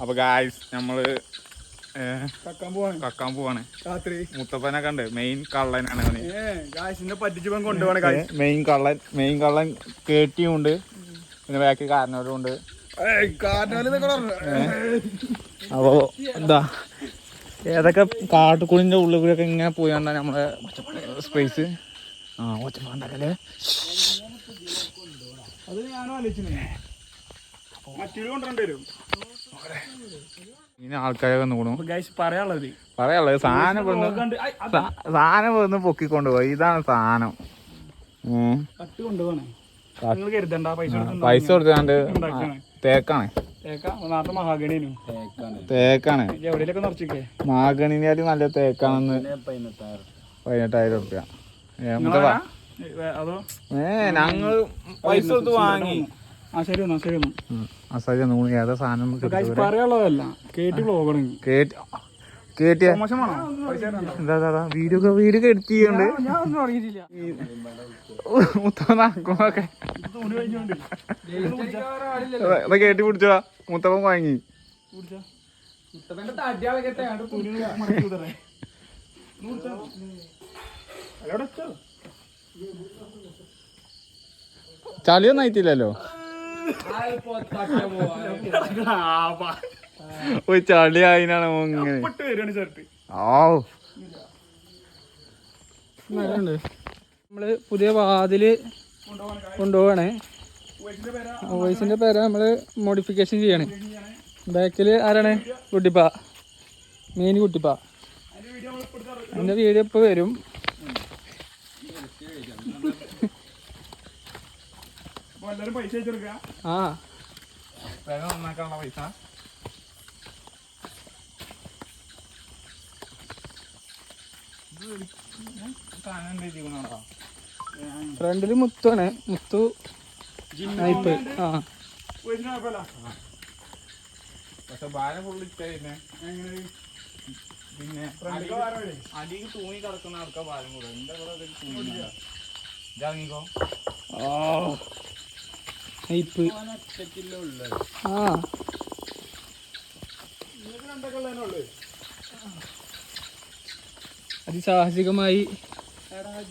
അപ്പൊ ഗായ്സ് നമ്മൾ കക്കാൻ പോവാണ്. കക്കാൻ പോവാണ്. രാത്രി. മുത്തപ്പനെ കണ്ട് മെയിൻ കള്ളനാണ് അവന്. ഗായ്സിന്റെ പറ്റിച്ചപ്പം കൊണ്ടുപോകണ മെയിൻ കള്ളൻ മെയിൻ കള്ളൻ കേട്ടിയുണ്ട്. പിന്നെ ബാക്കി കാരണവരും ഉണ്ട്. അപ്പോ എന്താ ഏതൊക്കെ കാട്ടുകുളിന്റെ ഉള്ളിൽ കൂടെയൊക്കെ ഇങ്ങനെ പോയാണ്ട നമ്മളെ സ്പേസ് ആ ഒച്ചപ്പാണ്ടല്ലേ അത് ഞാനും ആലോചിച്ചു മറ്റൊരു കൊണ്ടുവരേണ്ടി വരും ഇനി ആൾക്കാരൊക്കെ നോക്കണു പറയാനുള്ളത്. പറയാനുള്ളത് സാധനം സാ- സാധനം വന്ന് പൊക്കിക്കൊണ്ട് പോയി. ഇതാണ് സാധനം. പൈസ കൊടുത്ത് പൈസ കൊടുത്താണ്ട്. തേക്കാണ്. തേക്കാണ്. മാഗണിനാല് നല്ല തേക്കാണെന്ന് പതിനെട്ടായിരം റുപ്യ അതോ? ഏ ഞങ്ങൾ പൈസ കൊടുത്ത് വാങ്ങി. ശരി ഏതാ സാധനം? പറയാനുള്ളതല്ല കേട്ടി കേട്ടി കേട്ടിയ എന്താ വീഡിയോ വീഡിയോ എഡിറ്റ് ചെയ്യണ്ട് എന്നാ കേട്ടി പിടിച്ചോടാ വാങ്ങി. ചളിയൊന്നും ആയിട്ടില്ലല്ലോ. ഒരു ചളി ആയിനാണ് ഇങ്ങനെ. നമ്മൾ പുതിയ വാതിൽ കൊണ്ടുപോവാണേ. വയസ്സിന്റെ പേരാ? വോയിസിന്റെ പേര് നമ്മൾ മോഡിഫിക്കേഷൻ ചെയ്യാണ്. ബാക്കിൽ ആരാണ്? കുട്ടിപ്പ. മെയിൻ കുട്ടിപ്പ. എന്റെ അതിന്റെ വീഡിയോ ഇപ്പൊ വരും. പൈസ ആ. നന്നാക്കാനുള്ള പൈസ. ഫ്രണ്ടിൽ മുത്താണ് മുത്തു നൈപ്പ്. ആ. പക്ഷെ ഭാരം ഫുള്ള് പിന്നെ? അടിയിൽ തൂങ്ങി കിടക്കുന്ന ആൾക്കാർ ഭാരം കൂടും എന്റെ കൂടെ അതിൽ നൈപ്പ് ആ. അതിസാഹസികമായി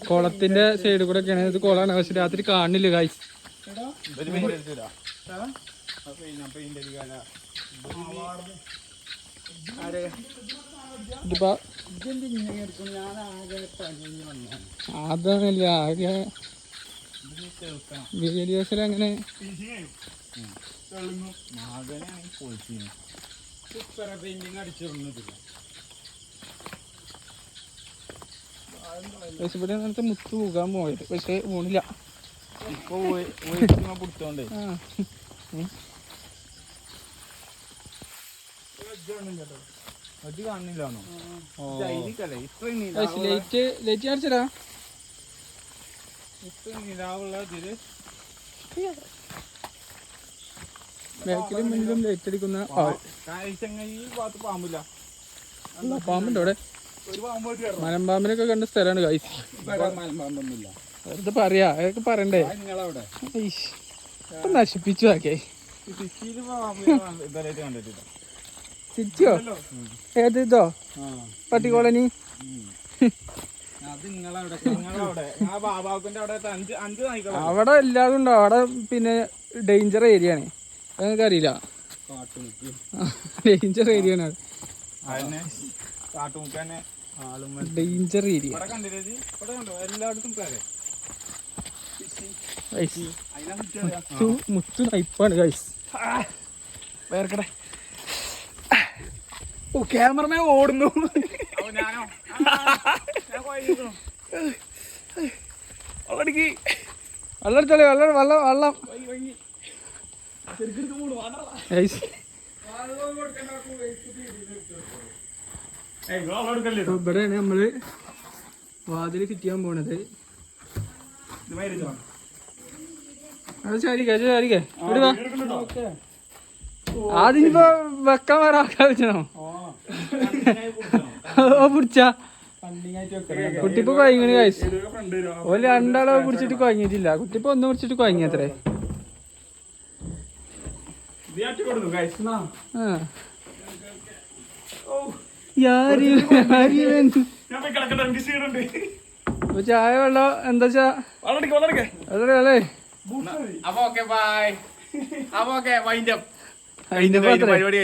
കുളത്തിന്റെ സൈഡ് കൂടെ ഒക്കെയാണ്. ഇത് കുളമാണ് പക്ഷെ രാത്രി കാണില്ല കായ്സ് അതൊന്നുമില്ല ആകെ വീഡിയോസിൽ അങ്ങനെ പെയിന്റിങ് അടിച്ചിരുന്നതില്ല പക്ഷെ ഇവിടെ നേരത്തെ മുത്ത് പോകാൻ പോയത് പക്ഷേ ഊണില്ല. ഇപ്പൊ പിടിച്ചോണ്ടേ അത് ലൈറ്റ് ലൈറ്റ് അടിച്ചടാ ബാക്കിലും മുന്നിലും ലൈറ്റ് അടിക്കുന്ന പാമ്പുണ്ട് അവിടെ. മലമ്പാമ്പിനൊക്കെ കണ്ട സ്ഥലമാണ് കൈസ് വെറുതെ പറയാ അതൊക്കെ പറയണ്ടേ? നശിപ്പിച്ചു ആക്കേ. സിറ്റിയോ? ഏത് ഇതോ? പട്ടി അവിടെ എല്ലാതും ഉണ്ടോ അവിടെ പിന്നെ ഡേഞ്ചർ ഏരിയ ആണ്. നിങ്ങൾക്ക് അറിയില്ല. ഡേഞ്ചർ ഏരിയ ആണ് ഡേഞ്ചർ ഏരിയ മുത്തു കണ്ടില്ലേ ഗൈസ് ഇവിടെ കണ്ടോ എല്ലായിടത്തും പേരെ അതിനാ ചുറ്റി അറിയാം മുത്തു മുത്തു നയിപ്പാണ് ഗൈസ് വേർക്കട്ടെ ഓ ക്യാമറമാൻ ഓടുന്നു. അവിടേക്ക് വെള്ളം എടുത്തോളി വെള്ളം വെള്ളം ഇപ്പൊ ഇവിടെയാണ് നമ്മൾ വാതിൽ ഫിറ്റ് ചെയ്യാൻ പോണത്. അത് ശരിക്കേ ശരിക്കേ ഇവിടെ വെക്കാൻ വേറെ ആൾക്കാർ വെച്ചോ ഓ പിടിച്ചാ കുട്ടിപ്പോ കൊയങ്ങണ് കഴിച്ചു ഓൽ രണ്ടാളെ പിടിച്ചിട്ട് കൊയങ്ങിയിട്ടില്ല കുട്ടിപ്പോ ഒന്ന് പിടിച്ചിട്ട് കൊയങ്ങിയത്രേ ചായ വെള്ളം എന്താ അല്ലേ അപ്പൊ ഓക്കെ ബൈ അപ്പൊ ഓക്കെ വൈൻഡപ്പ് പരിപാടി